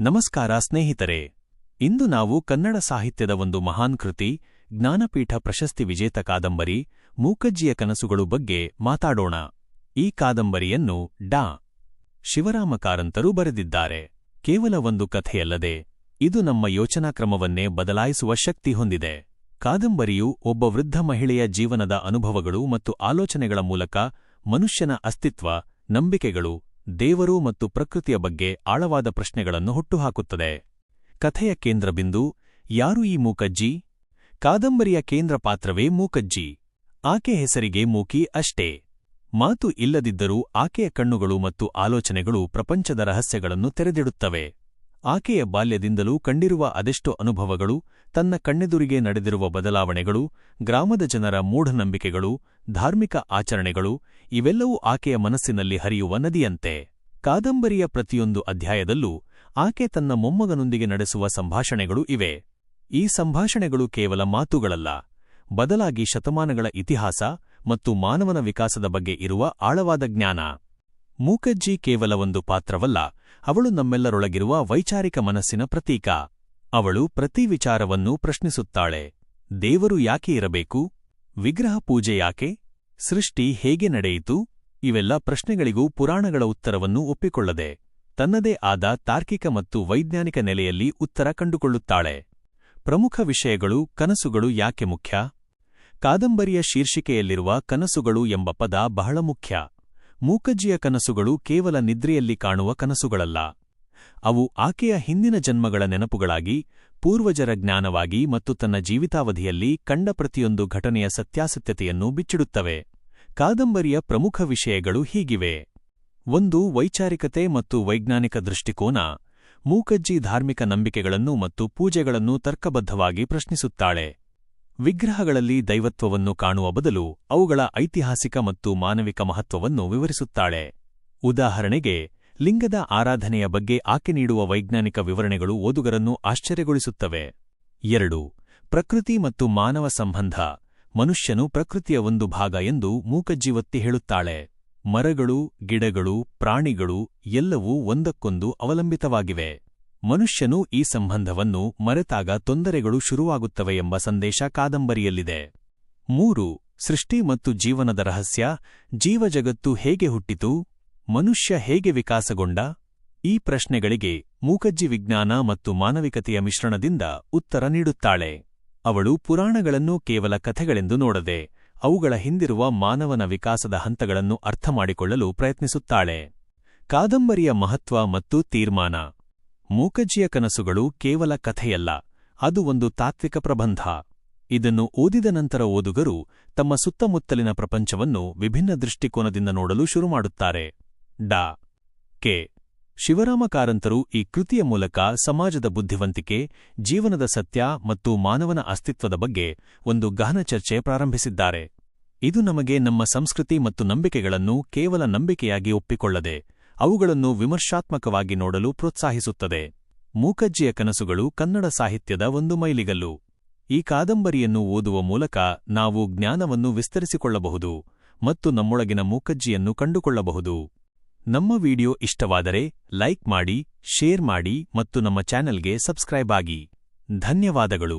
ನಮಸ್ಕಾರ ಸ್ನೇಹಿತರೆ. ಇಂದು ನಾವು ಕನ್ನಡ ಸಾಹಿತ್ಯದ ಒಂದು ಮಹಾನ್ ಕೃತಿ, ಜ್ಞಾನಪೀಠ ಪ್ರಶಸ್ತಿ ವಿಜೇತ ಕಾದಂಬರಿ, ಮೂಕಜ್ಜಿಯ ಕನಸುಗಳು ಬಗ್ಗೆ ಮಾತಾಡೋಣ. ಈ ಕಾದಂಬರಿಯನ್ನು ಡಾ. ಶಿವರಾಮ ಕಾರಂತರು ಬರೆದಿದ್ದಾರೆ. ಕೇವಲ ಒಂದು ಕಥೆಯಲ್ಲದೆ, ಇದು ನಮ್ಮ ಯೋಚನಾ ಕ್ರಮವನ್ನೇ ಬದಲಾಯಿಸುವ ಶಕ್ತಿ ಹೊಂದಿದೆ. ಕಾದಂಬರಿಯು ಒಬ್ಬ ವೃದ್ಧ ಮಹಿಳೆಯ ಜೀವನದ ಅನುಭವಗಳು ಮತ್ತು ಆಲೋಚನೆಗಳ ಮೂಲಕ ಮನುಷ್ಯನ ಅಸ್ತಿತ್ವ, ನಂಬಿಕೆಗಳು ದೇವರು ಮತ್ತು ಪ್ರಕೃತಿಯ ಬಗ್ಗೆ ಆಳವಾದ ಪ್ರಶ್ನೆಗಳನ್ನು ಹುಟ್ಟುಹಾಕುತ್ತದೆ. ಕಥೆಯ ಕೇಂದ್ರಬಿಂದು ಯಾರು ಈ ಮೂಕಜ್ಜಿ? ಕಾದಂಬರಿಯ ಕೇಂದ್ರ ಪಾತ್ರವೇ ಮೂಕಜ್ಜಿ? ಆಕೆ ಹೆಸರಿಗೆ ಮೂಕಿ ಅಷ್ಟೇ. ಮಾತು ಇಲ್ಲದಿದ್ದರೂ ಆಕೆಯ ಕಣ್ಣುಗಳು ಮತ್ತು ಆಲೋಚನೆಗಳು ಪ್ರಪಂಚದ ರಹಸ್ಯಗಳನ್ನು ತೆರೆದಿಡುತ್ತವೆ. ಆಕೆಯ ಬಾಲ್ಯದಿಂದಲೂ ಕಂಡಿರುವ ಅದೆಷ್ಟೋ ಅನುಭವಗಳು, ತನ್ನ ಕಣ್ಣೆದುರಿಗೆ ನಡೆದಿರುವ ಬದಲಾವಣೆಗಳು, ಗ್ರಾಮದ ಜನರ ಮೂಢನಂಬಿಕೆಗಳು, ಧಾರ್ಮಿಕ ಆಚರಣೆಗಳು ಇವೆಲ್ಲವೂ ಆಕೆಯ ಮನಸ್ಸಿನಲ್ಲಿ ಹರಿಯುವ ನದಿಯಂತೆ. ಕಾದಂಬರಿಯ ಪ್ರತಿಯೊಂದು ಅಧ್ಯಾಯದಲ್ಲೂ ಆಕೆ ತನ್ನ ಮೊಮ್ಮಗನೊಂದಿಗೆ ನಡೆಸುವ ಸಂಭಾಷಣೆಗಳು ಇವೆ. ಈ ಸಂಭಾಷಣೆಗಳು ಕೇವಲ ಮಾತುಗಳಲ್ಲ, ಬದಲಾಗಿ ಶತಮಾನಗಳ ಇತಿಹಾಸ ಮತ್ತು ಮಾನವನ ವಿಕಾಸದ ಬಗ್ಗೆ ಇರುವ ಆಳವಾದ ಜ್ಞಾನ. ಮೂಕಜ್ಜಿ ಕೇವಲ ಒಂದು ಪಾತ್ರವಲ್ಲ, ಅವಳು ನಮ್ಮೆಲ್ಲರೊಳಗಿರುವ ವೈಚಾರಿಕ ಮನಸ್ಸಿನ ಪ್ರತೀಕ. ಅವಳು ಪ್ರತಿ ವಿಚಾರವನ್ನೂ ಪ್ರಶ್ನಿಸುತ್ತಾಳೆ, ದೇವರು ಯಾಕೆ ಇರಬೇಕು, ವಿಗ್ರಹ ಪೂಜೆ ಯಾಕೆ ಸೃಷ್ಟಿ ಹೇಗೆ ನಡೆಯಿತು? ಇವೆಲ್ಲ ಪ್ರಶ್ನೆಗಳಿಗೂ ಪುರಾಣಗಳ ಉತ್ತರವನ್ನು ಒಪ್ಪಿಕೊಳ್ಳದೆ, ತನ್ನದೇ ಆದ ತಾರ್ಕಿಕ ಮತ್ತು ವೈಜ್ಞಾನಿಕ ನೆಲೆಯಲ್ಲಿ ಉತ್ತರ ಕಂಡುಕೊಳ್ಳುತ್ತಾಳೆ. ಪ್ರಮುಖ ವಿಷಯಗಳು ಕನಸುಗಳು ಯಾಕೆ ಮುಖ್ಯ? ಕಾದಂಬರಿಯ ಶೀರ್ಷಿಕೆಯಲ್ಲಿರುವ ಕನಸುಗಳು ಎಂಬ ಪದ ಬಹಳ ಮುಖ್ಯ. ಮೂಕಜ್ಜಿಯ ಕನಸುಗಳು ಕೇವಲ ನಿದ್ರೆಯಲ್ಲಿ ಕಾಣುವ ಕನಸುಗಳಲ್ಲ. ಅವು ಆಕೆಯ ಹಿಂದಿನ ಜನ್ಮಗಳ ನೆನಪುಗಳಾಗಿ, ಪೂರ್ವಜರ ಜ್ಞಾನವಾಗಿ ಮತ್ತು ತನ್ನ ಜೀವಿತಾವಧಿಯಲ್ಲಿ ಕಂಡ ಪ್ರತಿಯೊಂದು ಘಟನೆಯ ಸತ್ಯಾಸತ್ಯತೆಯನ್ನು ಬಿಚ್ಚಿಡುತ್ತವೆ. ಕಾದಂಬರಿಯ ಪ್ರಮುಖ ವಿಷಯಗಳು ಹೀಗಿವೆ. ಒಂದು, ವೈಚಾರಿಕತೆ ಮತ್ತು ವೈಜ್ಞಾನಿಕ ದೃಷ್ಟಿಕೋನ. ಮೂಕಜ್ಜಿ ಧಾರ್ಮಿಕ ನಂಬಿಕೆಗಳನ್ನು ಮತ್ತು ಪೂಜೆಗಳನ್ನು ತರ್ಕಬದ್ಧವಾಗಿ ಪ್ರಶ್ನಿಸುತ್ತಾಳೆ. ವಿಗ್ರಹಗಳಲ್ಲಿ ದೈವತ್ವವನ್ನು ಕಾಣುವ ಬದಲು ಅವುಗಳ ಐತಿಹಾಸಿಕ ಮತ್ತು ಮಾನವಿಕ ಮಹತ್ವವನ್ನು ವಿವರಿಸುತ್ತಾಳೆ. ಉದಾಹರಣೆಗೆ ಲಿಂಗದ ಆರಾಧನೆಯ ಬಗ್ಗೆ ಆಕೆ ನೀಡುವ ವೈಜ್ಞಾನಿಕ ವಿವರಣೆಗಳು ಓದುಗರನ್ನು ಆಶ್ಚರ್ಯಗೊಳಿಸುತ್ತವೆ. ಎರಡು, ಪ್ರಕೃತಿ ಮತ್ತು ಮಾನವ ಸಂಬಂಧ. ಮನುಷ್ಯನು ಪ್ರಕೃತಿಯ ಒಂದು ಭಾಗ ಎಂದು ಮೂಕಜ್ಜಿ ಒತ್ತಿ ಹೇಳುತ್ತಾಳೆ. ಮರಗಳು, ಗಿಡಗಳು, ಪ್ರಾಣಿಗಳು ಎಲ್ಲವೂ ಒಂದಕ್ಕೊಂದು ಅವಲಂಬಿತವಾಗಿವೆ. ಮನುಷ್ಯನು ಈ ಸಂಬಂಧವನ್ನು ಮರೆತಾಗ ತೊಂದರೆಗಳು ಶುರುವಾಗುತ್ತವೆ ಎಂಬ ಸಂದೇಶ ಕಾದಂಬರಿಯಲ್ಲಿದೆ. ಮೂರು, ಸೃಷ್ಟಿ ಮತ್ತು ಜೀವನದ ರಹಸ್ಯ. ಜೀವಜಗತ್ತು ಹೇಗೆ ಹುಟ್ಟಿತು? ಮನುಷ್ಯ ಹೇಗೆ ವಿಕಾಸಗೊಂಡ? ಈ ಪ್ರಶ್ನೆಗಳಿಗೆ ಮೂಕಜ್ಜಿ ವಿಜ್ಞಾನ ಮತ್ತು ಮಾನವಿಕತೆಯ ಮಿಶ್ರಣದಿಂದ ಉತ್ತರ ನೀಡುತ್ತಾಳೆ. ಅವಳು ಪುರಾಣಗಳನ್ನು ಕೇವಲ ಕಥೆಗಳೆಂದು ನೋಡದೆ, ಅವುಗಳ ಹಿಂದಿರುವ ಮಾನವನ ವಿಕಾಸದ ಹಂತಗಳನ್ನು ಅರ್ಥಮಾಡಿಕೊಳ್ಳಲು ಪ್ರಯತ್ನಿಸುತ್ತಾಳೆ. ಕಾದಂಬರಿಯ ಮಹತ್ವ ಮತ್ತು ತೀರ್ಮಾನ. ಮೂಕಜ್ಜಿಯ ಕನಸುಗಳು ಕೇವಲ ಕಥೆಯಲ್ಲ, ಅದು ಒಂದು ತಾತ್ವಿಕ ಪ್ರಬಂಧ. ಇದನ್ನು ಓದಿದ ನಂತರ ಓದುಗರು ತಮ್ಮ ಸುತ್ತಮುತ್ತಲಿನ ಪ್ರಪಂಚವನ್ನು ವಿಭಿನ್ನ ದೃಷ್ಟಿಕೋನದಿಂದ ನೋಡಲು ಶುರುಮಾಡುತ್ತಾರೆ. ಡಾ. ಕೆ. ಶಿವರಾಮ ಕಾರಂತರು ಈ ಕೃತಿಯ ಮೂಲಕ ಸಮಾಜದ ಬುದ್ಧಿವಂತಿಕೆ, ಜೀವನದ ಸತ್ಯ ಮತ್ತು ಮಾನವನ ಅಸ್ತಿತ್ವದ ಬಗ್ಗೆ ಒಂದು ಗಹನ ಚರ್ಚೆ ಪ್ರಾರಂಭಿಸಿದ್ದಾರೆ. ಇದು ನಮಗೆ ನಮ್ಮ ಸಂಸ್ಕೃತಿ ಮತ್ತು ನಂಬಿಕೆಗಳನ್ನು ಕೇವಲ ನಂಬಿಕೆಯಾಗಿ ಒಪ್ಪಿಕೊಳ್ಳದೆ, ಅವುಗಳನ್ನು ವಿಮರ್ಶಾತ್ಮಕವಾಗಿ ನೋಡಲು ಪ್ರೋತ್ಸಾಹಿಸುತ್ತದೆ. ಮೂಕಜ್ಜಿಯ ಕನಸುಗಳು ಕನ್ನಡ ಸಾಹಿತ್ಯದ ಒಂದು ಮೈಲಿಗಲ್ಲು. ಈ ಕಾದಂಬರಿಯನ್ನು ಓದುವ ಮೂಲಕ ನಾವು ಜ್ಞಾನವನ್ನು ವಿಸ್ತರಿಸಿಕೊಳ್ಳಬಹುದು ಮತ್ತು ನಮ್ಮೊಳಗಿನ ಮೂಕಜ್ಜಿಯನ್ನು ಕಂಡುಕೊಳ್ಳಬಹುದು. ನಮ್ಮ ವಿಡಿಯೋ ಇಷ್ಟವಾದರೆ ಲೈಕ್ ಮಾಡಿ ಶೇರ್ ಮಾಡಿ ಮತ್ತು ನಮ್ಮ ಚಾನೆಲ್ಗೆ ಸಬ್ಸ್ಕ್ರೈಬ್ ಆಗಿ. ಧನ್ಯವಾದಗಳು.